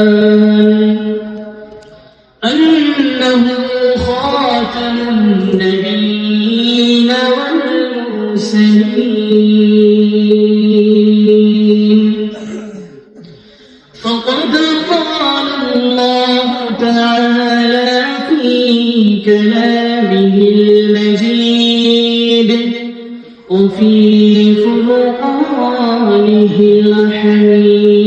أنه خاتم النبيين والمرسلين. فقد قال الله تعالى في كلامه المجيد وفي فرقانه الحميد.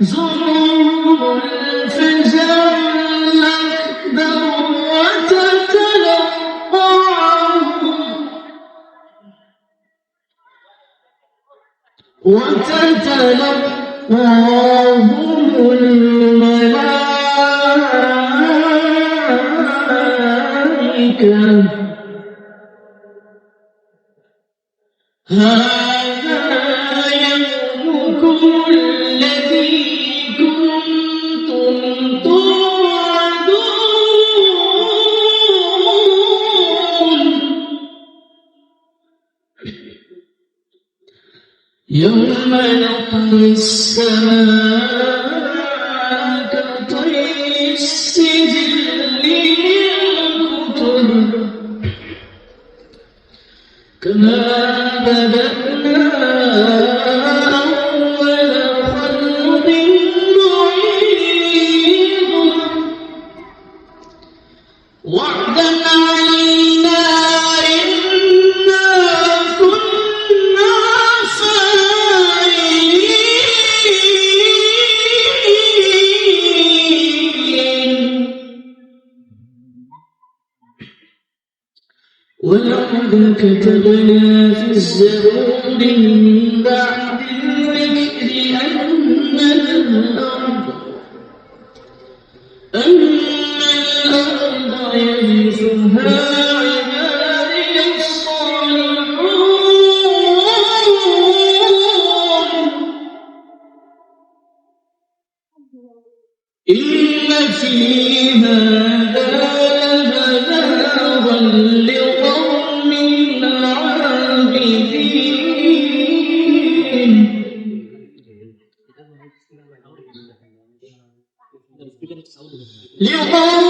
يحزنهم الفزع الأكبر وتتلقاهم وتتلقاهم الملائكة. يوم نطوي السماء كطي السجل للكتب كما بدأنا ولقد كتبنا في الزبور من بعد الذكر أن الأرض أن الأرض 流动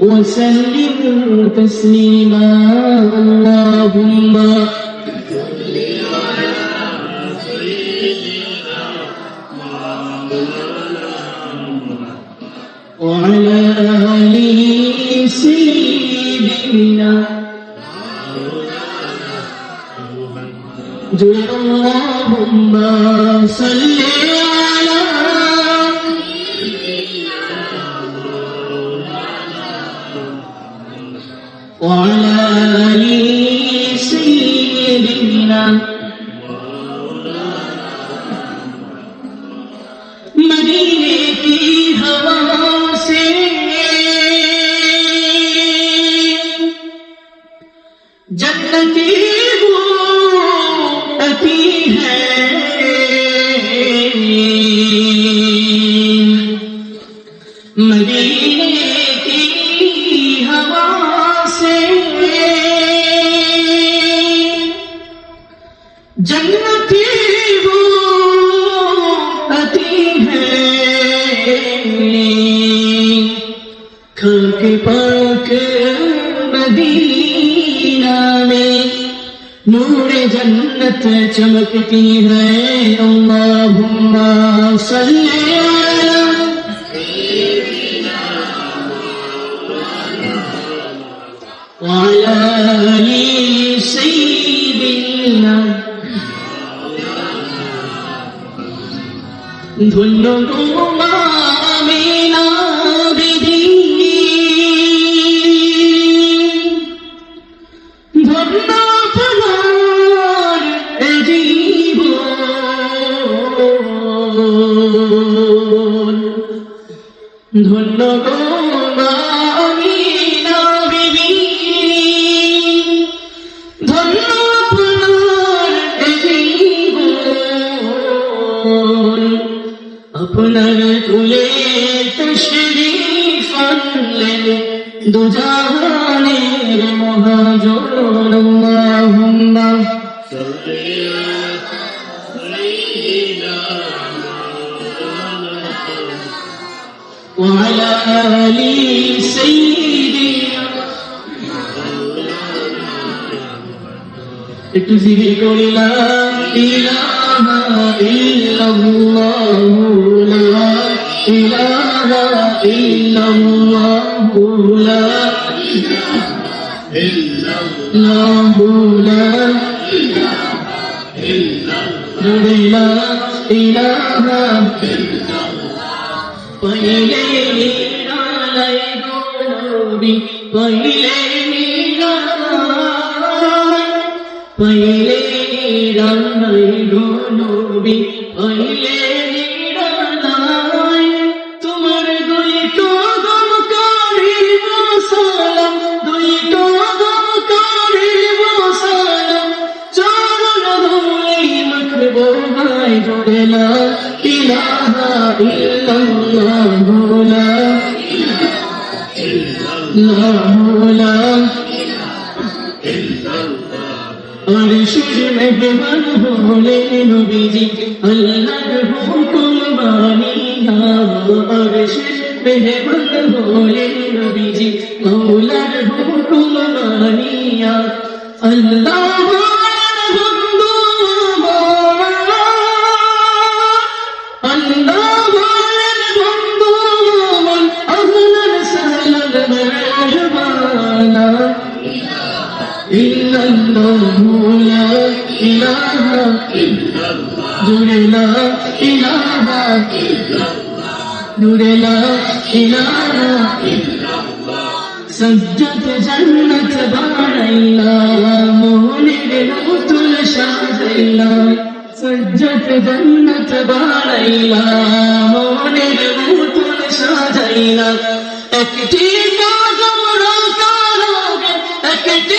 وسلموا تسليما اللهم وعلى آله سيدنا اللهم صل وعلى जन्नती वो अति है खाक पाक मदीना में नूर जन्नत चमकती है अल्लाहुम्मा सल्ली अला सय्यदिना वअला ধন্য গোমামিনা বিধি ধন্য জীবন ধন্য দুজাহানের মহাজন আল্লাহুম্মা وعلى آل سيدنا একটু জিকির করিলাম ইলাহা ইল্লাল্লাহু লা ইলাহা ইল্লাল্লাহু الله لا لا إله إلا وإليه عليك قلوبي وإليه وإليه ضل মেহমান হলেন নবীজি মৌলার হুকুম মানিয়া আল্লাহ দূরে লা ইলাহা দূরে লা ইলাহা সজ্জত জন্নত বানাইলা মোহনের নতুন সাজাইলা সজ্জত জন্নত বানাইলা মোহনের নতুন সাজাইলা একটি কাজ একটি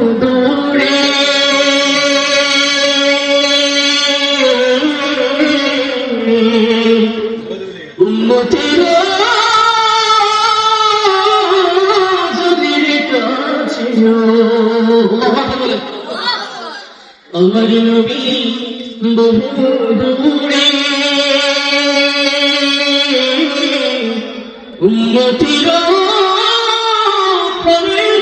আমার নবী বহু দূরে উম্মতির পরের